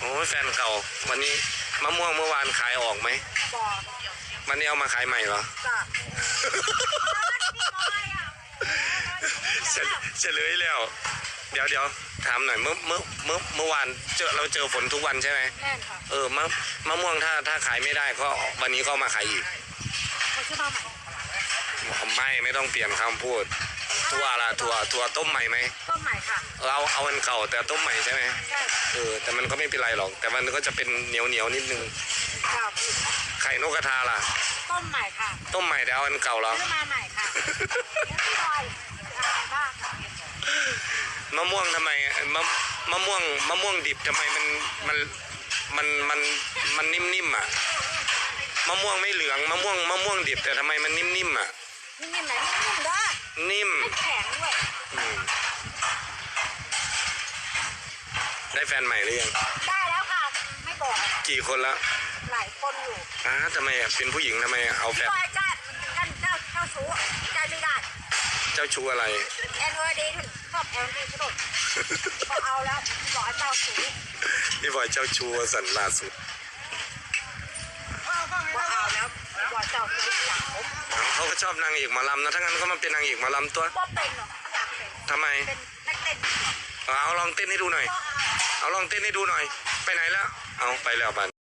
โอ้ยแฟนเก่า วันนี้มะม่วงเมื่อวานขายออกไหมบอกวันนี้เอามาขายใหม่เหรอ จ้ะเฉลเฉลยแล้ว เดี๋ยวเดี๋ยวถามหน่อยเมื่อเมื่อเมื่อเมื่อวานเจอเราเจอฝนทุกวันใช่ไหมแน่นค่ะเออมะมะม่วงถ้าถ้าขายไม่ได้ก็วันนี้ก็เอามาขายอีกเขาชื่อมาใหม่ ไม่ไม่ต้องเปลี่ยนคำพูด ถั่วละถั่วถั่วต้มใหม่ไหมต้นใหม่ค่ะเออเอาเอาอันเก่าแต่ต้มใหม่ใช่ไหมใช่เออแต่มันก็ไม่เป็นไรหรอก แต่มันก็จะเป็นเหนียวเหนียวๆนิดนึงค่ะพี่ไข่นกกระทาล่ะ ต้นใหม่ค่ะต้มใหม่แต่เอาอันเก่าเหรอซื้อมาใหม่ค่ะพี่บอยอะไรบ้างค่ะมะม่วงทำไมเอ่อมะมะม่วงมะม่วงดิบทำไมมันมันมันมันมันนิ่มๆอะมะม่วงไม่เหลืองมะม่วงมะม่วงดิบแต่ทำไมมันนิ่มๆอะ นิ่มๆไหนนิ่มๆได้ นิ่มไม่แข็งด้วยอืมได้แฟนใหม่หรือยังได้แล้วค่ะ ไม่บอกกี่คนแล้วหลายคนอยู่อ้าทำไมอะเป็นผู้หญิงทำไมเอาแฟพี่นบอยจ้าท่านเจ้าเจ้าชู้ใจไม่ได้เจ้าชู้อะไรแอนเวอร์ดีชอบแอนดีกระโดดพอเอาแล้วพี่บอกให้เจ้าชู้พี่บอยเจ้าชู้สันล่าสุด พอเอาแล้วพี่บอกเจ้าชู้อยากผม เขาก็ชอบนางเอกหมอลำนะถ้างั้นก็มาเป็นนางเอกหมอลำตัวก็เป็นหรอกอยากเป็นทำไมเป็นนักเต้นเอาลองเต้นให้ดูหน่อย ก็เอา เอาลองเต้นให้ดูหน่อย ไปไหนแล้ว เอาไปแล้วบัน